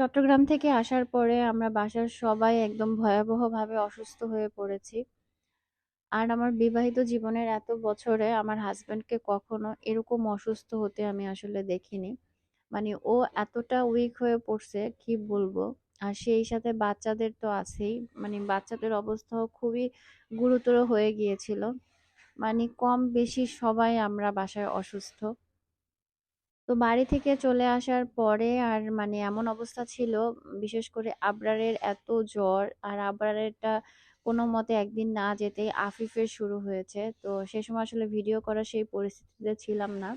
চট্টগ্রাম থেকে আসার পরে আমরা বাসার সবাই একদম ভয়াবহভাবে অসুস্থ হয়ে পড়েছি। আর আমার বিবাহিত জীবনের এত বছরে আমার হাসব্যান্ডকে কখনো এরকম অসুস্থ হতে আমি আসলে দেখিনি। মানে ও এতটা উইক হয়ে পড়ছে, কি বলব? আর সেই সাথে বাচ্চাদের তো আছেই। মানে বাচ্চাদের অবস্থাও খুবই গুরুতর হয়ে গিয়েছিল। মানে কম বেশি সবাই আমরা বাসায় অসুস্থ। তো বাড়ি থেকে চলে আসার পরে আর মানে এমন অবস্থা ছিল, বিশেষ করে আবরারের এত জ্বর আর আবরারেরটা কোনো মতে একদিন না যেতেই আফিফের শুরু হয়েছে। তো সে সময় আসলে ভিডিও করার সেই পরিস্থিতিতে ছিলাম না।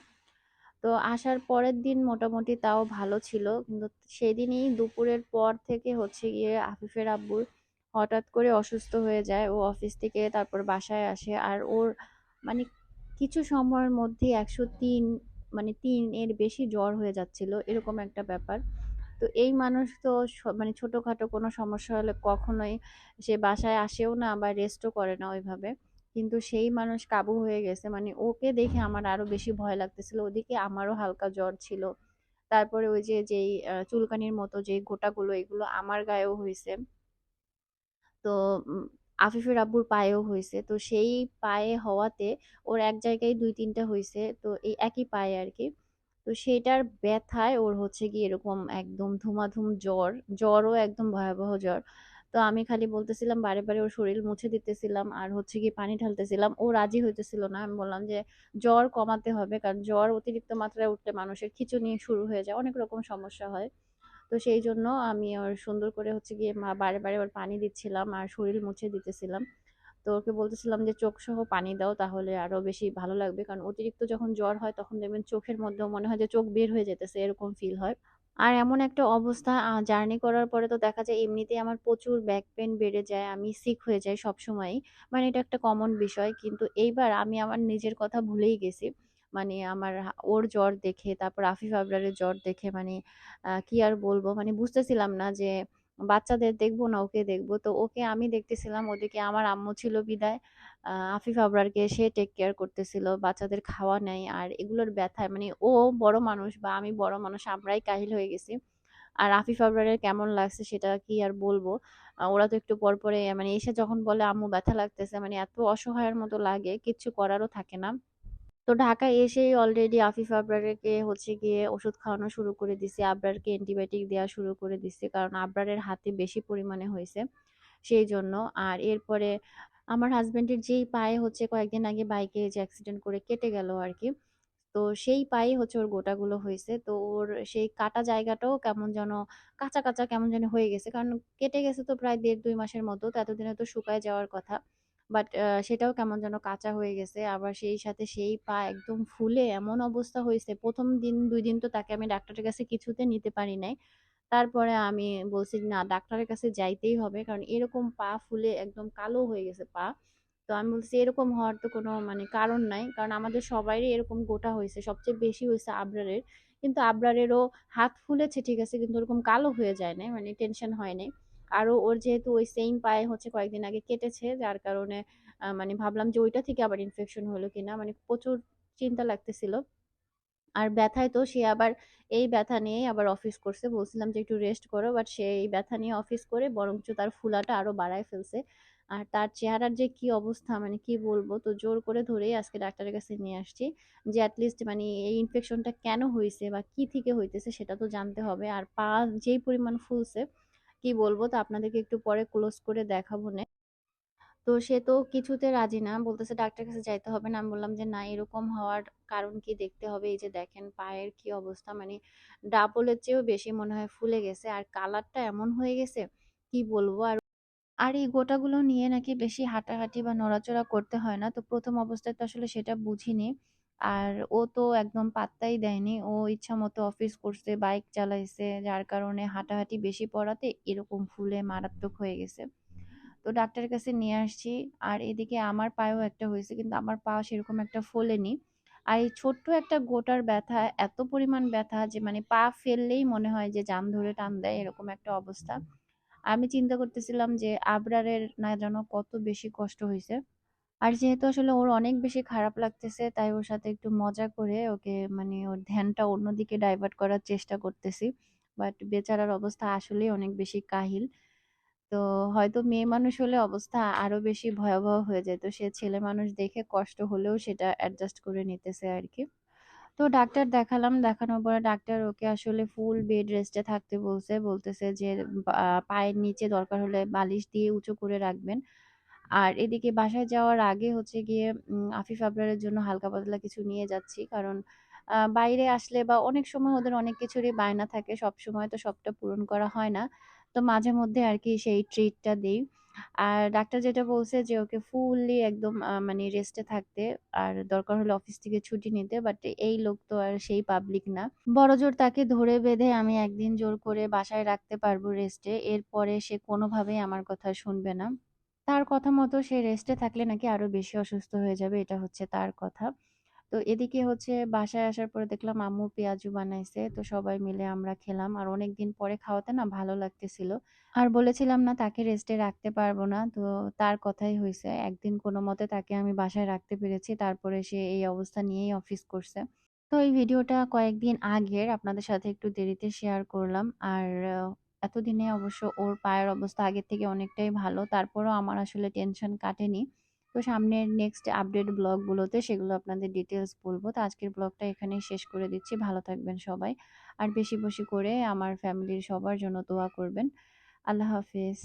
তো আসার পরের দিন মোটামুটি তাও ভালো ছিল, কিন্তু সেদিনই দুপুরের পর থেকে হচ্ছে গিয়ে আফিফের আব্বুর হঠাৎ করে অসুস্থ হয়ে যায়। ও অফিস থেকে তারপর বাসায় আসে আর ওর মানে কিছু সময়ের মধ্যেই একশো তিন মানে তিন এর বেশি জ্বর হয়ে যাচ্ছিল, এরকম একটা ব্যাপার। তো এই মানুষ তো মানে ছোটোখাটো কোনো সমস্যা হলে কখনোই সে বাসায় আসেও না বা রেস্টও করে না ওইভাবে। কিন্তু সেই মানুষ কাবু হয়ে গেছে। মানে ওকে দেখে আমার আরও বেশি ভয় লাগতেছিল। ওদিকে আমারও হালকা জ্বর ছিল। তারপরে ওই যে, যেই চুলকানির মতো যেই গোটাগুলো, এগুলো আমার গায়েও হয়েছে তো আফিফের আব্বুর পায়েও হয়েছে তো সেই পায়ে হওয়াতে ওর এক জায়গায় দুই তিনটা হয়েছে তো এই একই পায়ে আর কি তো সেটার ব্যথায় ওর হচ্ছে গিয়ে এরকম একদম ধুমাধুম জ্বর। জ্বরও একদম ভয়াবহ জ্বর। তো আমি খালি বলতেছিলাম বারে, বারে ওর শরীর মুছে দিতেছিলাম আর হচ্ছে গিয়ে পানি ঢালতেছিলাম। ও রাজি হইতেছিল না। আমি বললাম যে, "জ্বর কমাতে হবে।" কারণ জ্বর অতিরিক্ত মাত্রায় উঠলে মানুষের খিঁচুনি শুরু হয়ে যায়। অনেক রকম সমস্যা হয়। তো সেই জন্য আমি ওর সুন্দর করে হচ্ছে গিয়ে মা বারে, বারে ওর পানি দিচ্ছিলাম আর শরীর মুছে দিতেছিলাম। তো ওকে বলতেছিলাম যে, চোখ সহ পানি দাও তাহলে আরও বেশি ভালো লাগবে।" কারণ অতিরিক্ত যখন জ্বর হয় তখন দেখবেন চোখের মধ্যেও মনে হয় যে চোখ বের হয়ে যেতেছে এরকম ফিল হয়। আর এমন একটা অবস্থা জার্নি করার পরে তো দেখা যায় এমনিতেই আমার প্রচুর ব্যাক পেন বেড়ে যায়। আমি সিক হয়ে যাই সবসময়ই। মানে এটা একটা কমন বিষয়। কিন্তু এইবার আমি আমার নিজের কথা ভুলেই গেছি। মানে আমার ওর জ্বর দেখে, তারপর আফিফ আবরারের জ্বর দেখে মানে কি আর বলব? মানে বুঝতেছিলাম না যে, বাচ্চাদের দেখব না, ওকে দেখব। তো ওকে আমি দেখতেছিলাম, ওদিকে আমার আম্মু ছিল বিদায় আফিফ আবরারকে সে টেক কেয়ার করতেছিল। বাচ্চাদের খাওয়া নেই। আর এগুলোর ব্যথায় মানে ও বড় মানুষ বা আমি বড় মানুষ, আমরাই কাহিল হয়ে গেছি। আর আফিফ আবরারের কেমন লাগছে সেটা কি আর বলব। ওরা তো একটু পর পরে মানে এসে যখন বলে, আম্মু ব্যথা লাগতেছে মানে এত অসহায়ের মতো লাগে, কিচ্ছু করারও থাকে না। তো ঢাকায় এসেই অলরেডি আফিফ আবরারকে হচ্ছে গিয়ে ওষুধ খাওয়ানো শুরু করে দিছি। আবরারকে অ্যান্টিবায়োটিক দেওয়া শুরু করে দিছি। কারণ আবরারের হাতে বেশি পরিমাণে হয়েছে সেই জন্য আর এরপরে আমার হাসব্যান্ডের যেই পায়ে হচ্ছে কয়েকদিন আগে বাইকে যে অ্যাক্সিডেন্ট করে কেটে গেল আর কি তো সেই পায়ে হচ্ছে ওর গোটাগুলো হয়েছে তো ওর সেই কাটা জায়গাটাও কেমন যেন কাঁচা, কাঁচা কেমন যেন হয়ে গেছে। কারণ কেটে গেছে তো প্রায় ১.৫-২ মাসের মতো। তো এতদিনে তো শুকায় যাওয়ার কথা। বাট সেটাও কেমন যেন কাঁচা হয়ে গেছে। আবার সেই সাথে সেই পা একদম ফুলে এমন অবস্থা হয়েছে প্রথম দিন দুই দিন তো তাকে আমি ডাক্তারের কাছে কিছুতে নিতে পারি নাই। তারপরে আমি বলছি, "না ডাক্তারের কাছে যাইতেই হবে।" কারণ এরকম পা ফুলে একদম কালো হয়ে গেছে পা। তো আমি বলছি এরকম হওয়ার তো কোনো মানে কারণ নাই। কারণ আমাদের সবারই এরকম গোটা হয়েছে সবচেয়ে বেশি হয়েছে আবরারের। কিন্তু আবরারেরও হাত ফুলেছে ঠিক আছে কিন্তু ওরকম কালো হয়ে যায় নাই। মানে টেনশন হয় নাই। আরও ওর যেহেতু ওই সেইম পায়ে হচ্ছে কয়েকদিন আগে কেটেছে, যার কারণে মানে ভাবলাম যে ওইটা থেকে আবার ইনফেকশন হলো কিনা। মানে প্রচুর চিন্তা লাগতেছিল। আর ব্যথায় তো সে আবার এই ব্যথা নিয়েই আবার অফিস করছে। বলছিলাম যে একটু রেস্ট করো। বাট সে এই ব্যথা নিয়ে অফিস করে বরঞ্চ তার ফুলাটা আরও বাড়ায় ফেলছে। আর তার চেহারার যে কি অবস্থা মানে কি বলব? তো জোর করে ধরেই আজকে ডাক্তারের কাছে নিয়ে আসছি। যে অ্যাটলিস্ট মানে এই ইনফেকশনটা কেন হয়েছে বা কি থেকে হইতেছে সেটা তো জানতে হবে। আর পা যেই পরিমাণ ফুলছে কি বলব? তো আপনাদেরকে একটু পরে ক্লোজ করে দেখাবনে। তো সে তো কিছুতে রাজি না। বলতেছে ডাক্তারের কাছে যাইতে হবে না। আমি বললাম যে, "না এরকম হওয়ার কারণ কি দেখতে হবে। এই যে দেখেন পায়ের কি অবস্থা মানে ডাবলের চেয়েও বেশি মনে হয় ফুলে গেছে। আর কালারটা এমন হয়ে গেছে কি বলব আর আর এই গোটাগুলো নিয়ে নাকি বেশি হাঁটাহাঁটি বা নড়াচড়া করতে হয় না। তো প্রথম অবস্থায় তো আসলে সেটা বুঝিনি। আর ও তো একদম পাত্তাই দেয়নি। ও ইচ্ছা মতো অফিস করছে, বাইক চালাইছে। যার কারণে হাঁটাহাঁটি বেশি পড়াতে এরকম ফুলে মারাত্মক হয়ে গেছে। তো ডাক্তারের কাছে নিয়ে আসছি। আর এদিকে আমার পায়েও একটা হয়েছে। কিন্তু আমার পা সেরকম একটা ফোলেনি। আর এই ছোট্ট একটা গোটার ব্যথা, এত পরিমাণ ব্যথা যে মানে পা ফেললেই মনে হয় যে জাম ধরে টান দেয় এরকম একটা অবস্থা। আমি চিন্তা করতেছিলাম যে আবরারের না যেন কত বেশি কষ্ট হইছে। আর যেহেতু আসলে ওর অনেক বেশি খারাপ লাগতেছে, তাই ওর সাথে একটু মজা করে ওকে মানে ওর ধ্যানটা অন্যদিকে ডাইভার্ট করার চেষ্টা করতেছি। বাট বেচারার অবস্থা আসলেই অনেক বেশি কাহিল। তো হয়তো মেয়ে মানুষ হলে অবস্থা আরও বেশি ভয়াবহ হয়ে যেত। সে ছেলে মানুষ দেখে কষ্ট হলেও সেটা অ্যাডজাস্ট করে নিতেছে আর কি তো ডাক্তার দেখালাম। দেখানোর পরে ডাক্তার ওকে আসলে ফুল বেড রেস্টে থাকতে বলছে। বলতেছে যে পায়ের নিচে দরকার হলে বালিশ দিয়ে উঁচু করে রাখবেন। আর এদিকে বাসায় যাওয়ার আগে হচ্ছে গিয়ে আফিফ আবরারের জন্য হালকা পাতলা কিছু নিয়ে যাচ্ছি। কারণ বাইরে আসলে বা অনেক সময় ওদের অনেক কিছুরই বায়না থাকে। সবসময় তো সবটা পূরণ করা হয় না। তো মাঝে মধ্যে আর কি সেই ট্রিটটা দেই। আর ডাক্তার যেটা বলছে যে, ওকে ফুললি একদম মানে রেস্টে থাকতে আর দরকার হলে অফিস থেকে ছুটি নিতে। বাট এই লোক তো আর সেই পাবলিক না। বড়জোর তাকে ধরে বেঁধে আমি একদিন জোর করে বাসায় রাখতে পারব রেস্টে। এরপরে সে কোনোভাবেই আমার কথা শুনবে না। তার কথা মতো সে রেস্টে থাকলে নাকি আরও বেশি অসুস্থ হয়ে যাবে। এটা হচ্ছে তার কথা। তো এদিকে হচ্ছে বাসায় আসার পরে দেখলাম আম্মু পেঁয়াজু বানাইছে। তো সবাই মিলে আমরা খেলাম। আর অনেকদিন পরে খাওয়াতে না ভালো লাগতেছিল। আর বলেছিলাম না, তাকে রেস্টে রাখতে পারব না। তো তার কথাই হয়েছে একদিন কোনো মতে তাকে আমি বাসায় রাখতে পেরেছি। তারপরে সে এই অবস্থা নিয়েই অফিস করছে। তো এই ভিডিওটা কয়েকদিন আগের, আপনাদের সাথে একটু দেরিতে শেয়ার করলাম। আর এতদিনে অবশ্য ওর পায়ের অবস্থা আগের থেকে অনেকটাই ভালো। তারপরেও আমার আসলে টেনশন কাটেনি। তো সামনের নেক্সট আপডেট ব্লগগুলোতে সেগুলো আপনাদের ডিটেলস বলব তো আজকের ব্লগটা এখানেই শেষ করে দিচ্ছি। ভালো থাকবেন সবাই। আর বেশি, বেশি করে আমার ফ্যামিলির সবার জন্য দোয়া করবেন। আল্লাহ হাফেজ।